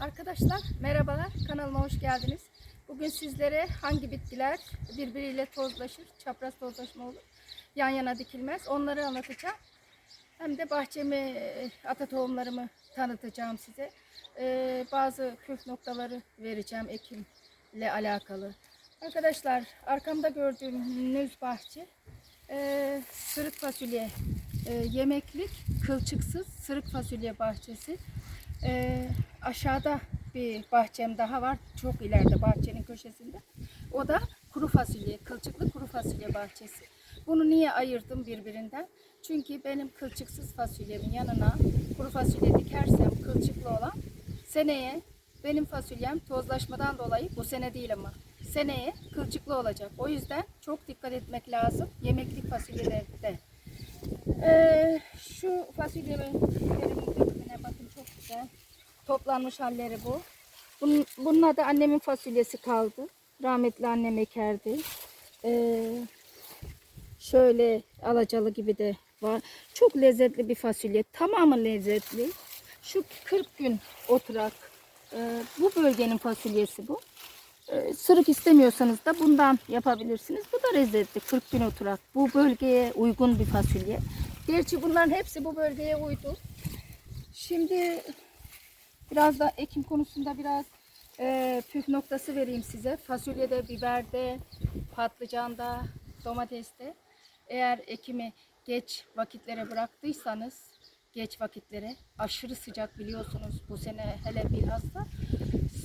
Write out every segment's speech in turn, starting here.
Arkadaşlar merhabalar kanalıma hoş geldiniz. Bugün sizlere hangi bitkiler birbiriyle tozlaşır, çapraz tozlaşma olur, yan yana dikilmez onları anlatacağım. Hem de bahçemi, ata tohumlarımı tanıtacağım size. Ee, bazı püf noktaları vereceğim ekimle alakalı. Arkadaşlar arkamda gördüğünüz bahçe e, sırık fasulye e, yemeklik kılçıksız sırık fasulye bahçesi. Ee, aşağıda bir bahçem daha var. Çok ileride bahçenin köşesinde. O da kuru fasulye, kılçıklı kuru fasulye bahçesi. Bunu niye ayırdım birbirinden? Çünkü benim kılçıksız fasulyemin yanına kuru fasulye dikersem kılçıklı olan seneye benim fasulyem tozlaşmadan dolayı bu sene değil ama seneye kılçıklı olacak. O yüzden çok dikkat etmek lazım yemeklik fasulyelerde. Ee, şu fasulyemin güzel. Toplanmış halleri bu. Bunun, bunun adı annemin fasulyesi kaldı. Rahmetli annem ekerdi. Ee, şöyle alacalı gibi de var. Çok lezzetli bir fasulye. Tamamı lezzetli. Şu 40 gün oturak. Ee, bu bölgenin fasulyesi bu. Ee, sırık istemiyorsanız da bundan yapabilirsiniz. Bu da lezzetli. 40 gün oturak. Bu bölgeye uygun bir fasulye. Gerçi bunların hepsi bu bölgeye uydu. Şimdi biraz da ekim konusunda biraz e, püf noktası vereyim size. Fasulyede, biberde, patlıcanda, domateste eğer ekimi geç vakitlere bıraktıysanız geç vakitlere aşırı sıcak biliyorsunuz bu sene hele bilhassa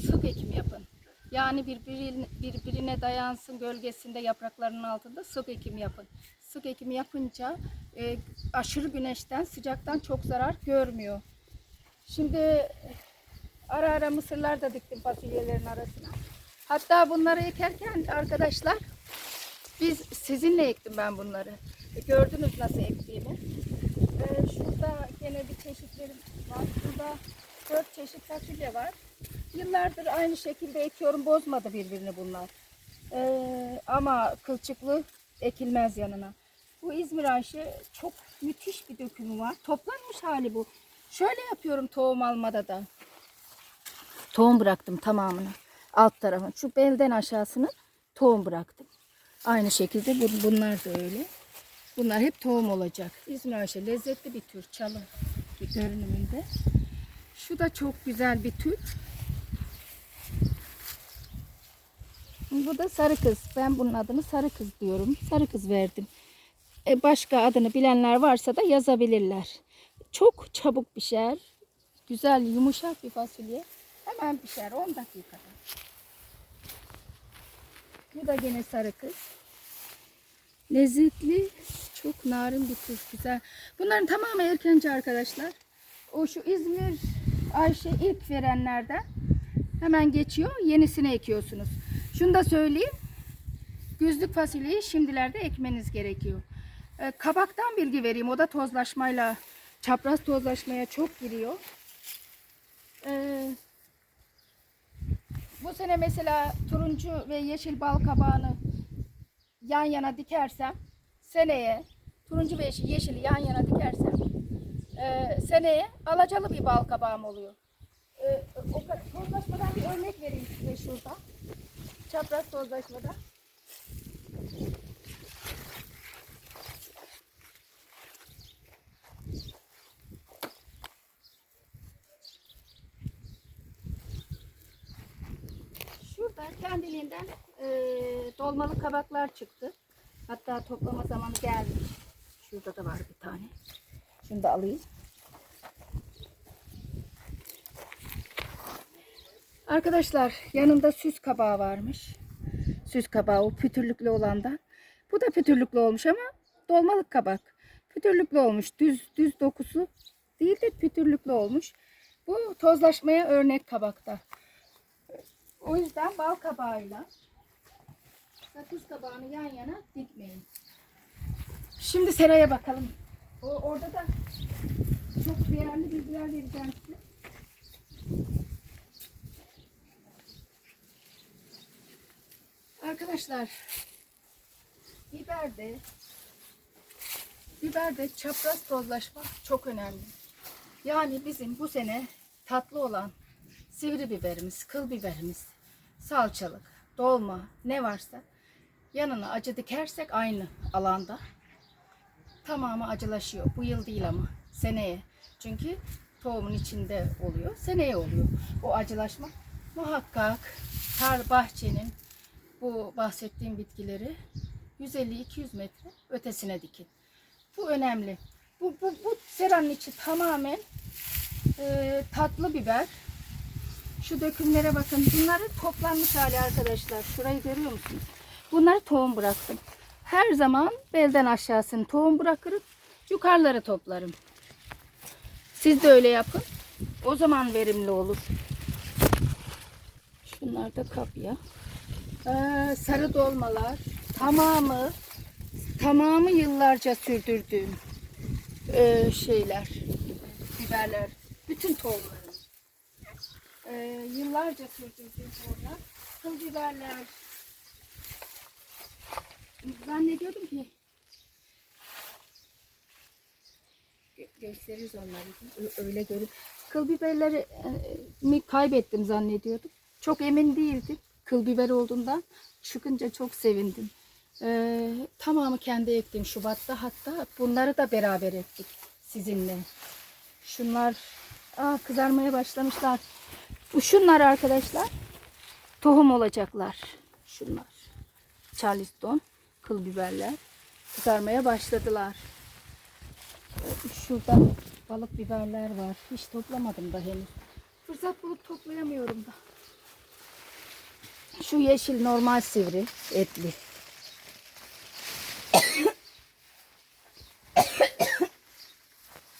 sık ekim yapın. Yani birbirine, birbirine dayansın gölgesinde yapraklarının altında sık ekim yapın. Sık ekim yapınca e, aşırı güneşten sıcaktan çok zarar görmüyor. Şimdi ara ara mısırlar da diktim fasulyelerin arasına. Hatta bunları ekerken arkadaşlar biz sizinle ektim ben bunları. E, Gördünüz nasıl ektiğimi. Ee, şurada gene bir çeşitlerim var. Burada dört çeşit fasulye var. Yıllardır aynı şekilde ekiyorum. Bozmadı birbirini bunlar. Ee, ama kılçıklı ekilmez yanına. Bu İzmir Ayşe çok müthiş bir dökümü var. Toplanmış hali bu. Şöyle yapıyorum tohum almada da. Tohum bıraktım tamamını. Alt tarafını. Şu belden aşağısını tohum bıraktım. Aynı şekilde bu- bunlar da öyle. Bunlar hep tohum olacak. İzmir Ayşe lezzetli bir tür çalı görünümünde. Şu da çok güzel bir tür. Bu da sarı kız. Ben bunun adını sarı kız diyorum. Sarı kız verdim. E, başka adını bilenler varsa da yazabilirler. Çok çabuk pişer. Güzel, yumuşak bir fasulye. Hemen pişer 10 dakikada. Bu da gene sarı kız. Lezzetli, çok narin bir tür. Güzel. Bunların tamamı erkenci arkadaşlar. O şu İzmir Ayşe ilk verenlerden hemen geçiyor. Yenisini ekiyorsunuz. Şunu da söyleyeyim. Güzlük fasulyeyi şimdilerde ekmeniz gerekiyor. Ee, kabaktan bilgi vereyim. O da tozlaşmayla, çapraz tozlaşmaya çok giriyor. Ee, bu sene mesela turuncu ve yeşil bal kabağını yan yana dikersem seneye turuncu ve yeşil, yeşili yan yana dikersem e, seneye alacalı bir bal kabağım oluyor. E, o tozlaşmadan bir örnek vereyim size şurada. Çapraz tozlaşmadan. Şurada kendiliğinden e, dolmalı kabaklar çıktı. Hatta toplama zamanı gelmiş. Şurada da var bir tane. Şunu da alayım. Arkadaşlar yanında süs kabağı varmış. Süs kabağı o pütürlüklü olandan. Bu da pütürlüklü olmuş ama dolmalık kabak. Pütürlüklü olmuş. Düz düz dokusu değil de pütürlüklü olmuş. Bu tozlaşmaya örnek kabakta. O yüzden bal kabağıyla sakız kabağını yan yana dikmeyin. Şimdi seraya bakalım. O, orada da çok değerli bilgiler vereceğim size. Arkadaşlar biberde biberde çapraz tozlaşma çok önemli. Yani bizim bu sene tatlı olan sivri biberimiz, kıl biberimiz, salçalık, dolma ne varsa yanına acı dikersek aynı alanda tamamı acılaşıyor. Bu yıl değil ama seneye. Çünkü tohumun içinde oluyor. Seneye oluyor. O acılaşma muhakkak tar bahçenin bu bahsettiğim bitkileri 150-200 metre ötesine dikin. Bu önemli. Bu, bu, bu seranın içi tamamen e, tatlı biber. Şu dökümlere bakın. Bunları toplanmış hali arkadaşlar. Şurayı görüyor musunuz? Bunları tohum bıraktım. Her zaman belden aşağısını tohum bırakırım. Yukarıları toplarım. Siz de öyle yapın. O zaman verimli olur. Şunlar da kapya. Ee, sarı dolmalar. Tamamı tamamı yıllarca sürdürdüğüm e, şeyler. Biberler. Bütün tohumlarım. Ee, yıllarca sürdürdüğüm tohumlar. Kıl biberler. Zannediyordum ki Gö- gösteririz onları. Öyle görün. Kıl biberleri e, mi kaybettim zannediyordum. Çok emin değildim. Kıl biber olduğundan çıkınca çok sevindim. Ee, tamamı kendi ektim Şubat'ta. Hatta bunları da beraber ektik sizinle. Şunlar aa, kızarmaya başlamışlar. Bu şunlar arkadaşlar tohum olacaklar. Şunlar. Charleston kıl biberler kızarmaya başladılar. Şurada balık biberler var. Hiç toplamadım da henüz. Fırsat bulup toplayamıyorum da. Şu yeşil normal sivri etli.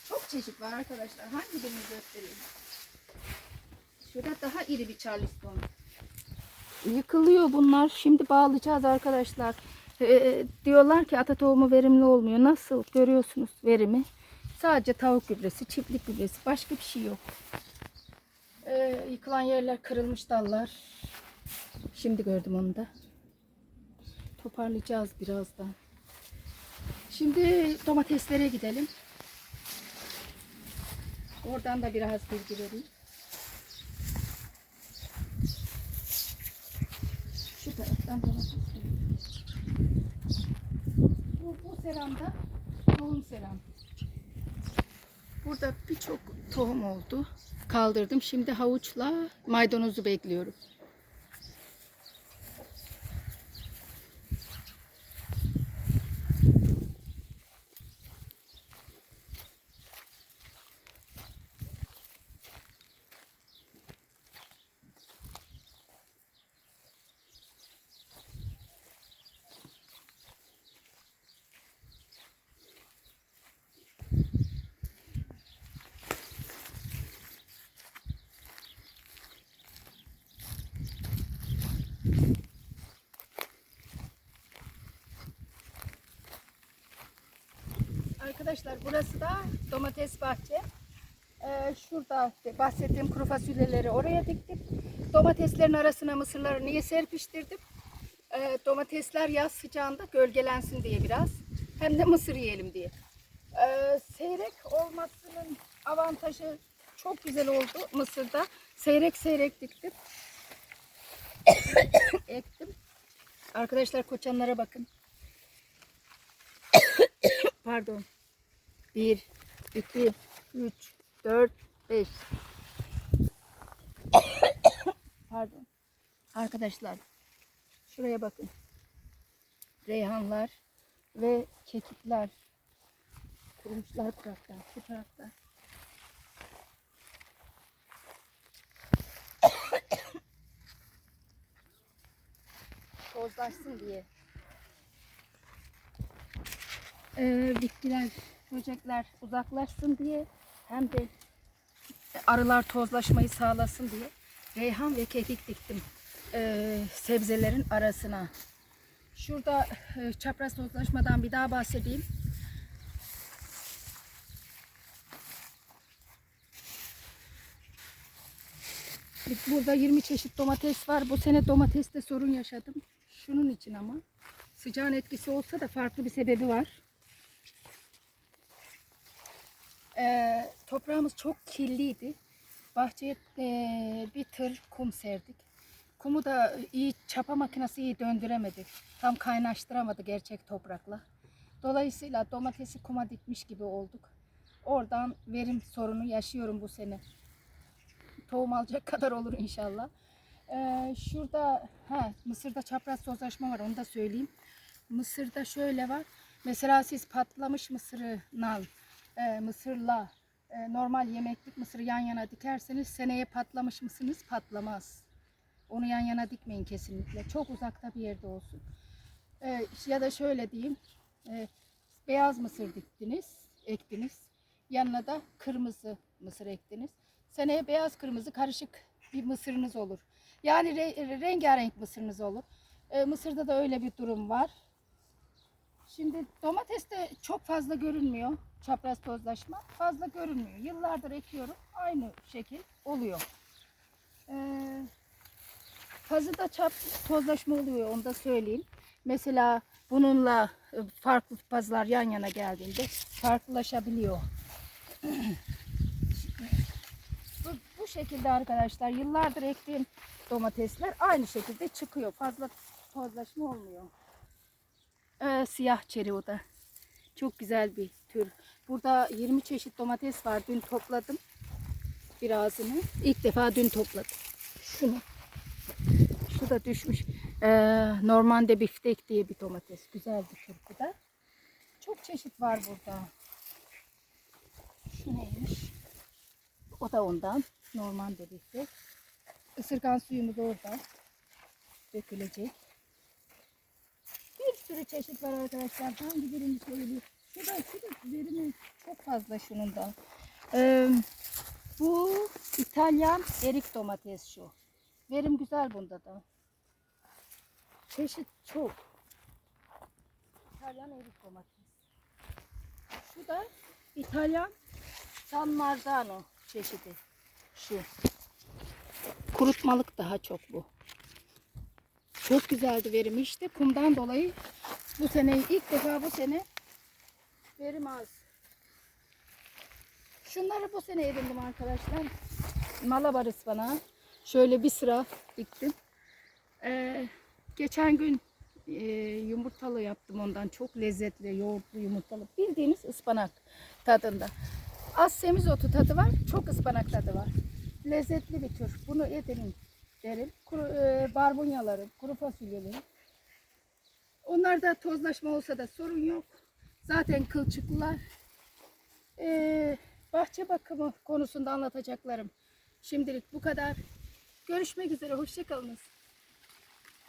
Çok çeşit var arkadaşlar. Hangi birini göstereyim? Şurada daha iri bir charleston. Yıkılıyor bunlar. Şimdi bağlayacağız arkadaşlar. Ee, diyorlar ki ata tohumu verimli olmuyor. Nasıl görüyorsunuz verimi? Sadece tavuk gübresi, çiftlik gübresi. Başka bir şey yok. Ee, yıkılan yerler kırılmış dallar. Şimdi gördüm onu da. Toparlayacağız birazdan. Şimdi domateslere gidelim. Oradan da biraz bilgi vereyim. Şu taraftan domates vereyim. Bu seramda tohum seram. Burada birçok tohum oldu. Kaldırdım. Şimdi havuçla maydanozu bekliyorum. Arkadaşlar burası da domates bahçe. Ee, şurada bahsettiğim kuru fasulyeleri oraya diktim. Domateslerin arasına mısırları niye serpiştirdim? Ee, domatesler yaz sıcağında gölgelensin diye biraz. Hem de mısır yiyelim diye. Ee, seyrek olmasının avantajı çok güzel oldu mısırda. Seyrek seyrek diktim. Ektim. Arkadaşlar koçanlara bakın. Pardon. 1, 2, 3, 4, 5. Pardon. Arkadaşlar şuraya bakın. Reyhanlar ve kekikler. Kurumuşlar kurakta. Şu tarafta. Tozlaşsın diye. Ee, bitkiler, böcekler uzaklaşsın diye hem de arılar tozlaşmayı sağlasın diye reyhan ve kekik diktim ee, sebzelerin arasına. Şurada e, çapraz tozlaşmadan bir daha bahsedeyim. Burada 20 çeşit domates var. Bu sene domateste sorun yaşadım. Şunun için ama. Sıcağın etkisi olsa da farklı bir sebebi var. Ee, toprağımız çok kirliydi. bahçeye eee, bir tır kum serdik. Kumu da iyi çapa makinesi iyi döndüremedik. Tam kaynaştıramadı gerçek toprakla. Dolayısıyla domatesi kuma dikmiş gibi olduk. Oradan verim sorunu yaşıyorum bu sene. Tohum alacak kadar olur inşallah. Ee, şurada ha, Mısır'da çapraz tozlaşma var onu da söyleyeyim. Mısır'da şöyle var. Mesela siz patlamış mısırı nal, e, mısırla e, normal yemeklik mısırı yan yana dikerseniz seneye patlamış mısırınız patlamaz. Onu yan yana dikmeyin kesinlikle. Çok uzakta bir yerde olsun. Ee, ya da şöyle diyeyim. e, beyaz mısır diktiniz, ektiniz. Yanına da kırmızı mısır ektiniz. Seneye beyaz kırmızı karışık bir mısırınız olur. Yani re- rengarenk mısırınız olur. Ee, mısırda da öyle bir durum var. Şimdi domateste çok fazla görünmüyor. Çapraz tozlaşma fazla görünmüyor. Yıllardır ekiyorum. Aynı şekil oluyor. Ee, Pazıda çap tozlaşma oluyor onu da söyleyeyim. Mesela bununla e, farklı pazlar yan yana geldiğinde farklılaşabiliyor. bu, bu şekilde arkadaşlar yıllardır ektiğim domatesler aynı şekilde çıkıyor. Fazla tozlaşma olmuyor. Ee, siyah çeri o da. Çok güzel bir tür. Burada 20 çeşit domates var. Dün topladım birazını. İlk defa dün topladım. Şunu. Şu da düşmüş. Ee, Normande biftek diye bir domates. Güzel tür bu da. Çok çeşit var burada. Şu neymiş? O da ondan. Normande biftek. Isırgan suyumuz orada. Dökülecek. Sürü çeşit var arkadaşlar. Hangi birini söyleyeyim? Şu da, şu da verimi çok fazla şunun da. Ee, bu İtalyan erik domates şu. Verim güzel bunda da. Çeşit çok. İtalyan erik domates. Şu da İtalyan San Marzano çeşidi. Şu. Kurutmalık daha çok bu. Çok güzeldi verimi işte. Kumdan dolayı bu sene ilk defa bu sene verim az. Şunları bu sene edindim arkadaşlar. Malabar ıspanağı. Şöyle bir sıra diktim. Ee, geçen gün e, yumurtalı yaptım ondan. Çok lezzetli yoğurtlu yumurtalı. Bildiğiniz ıspanak tadında. Az semizotu tadı var. Çok ıspanak tadı var. Lezzetli bir tür. Bunu edinin derim. Kuru, e, barbunyalarım, kuru fasulyelerim. Onlarda tozlaşma olsa da sorun yok. Zaten kılçıklılar. Ee, bahçe bakımı konusunda anlatacaklarım. Şimdilik bu kadar. Görüşmek üzere. Hoşçakalınız.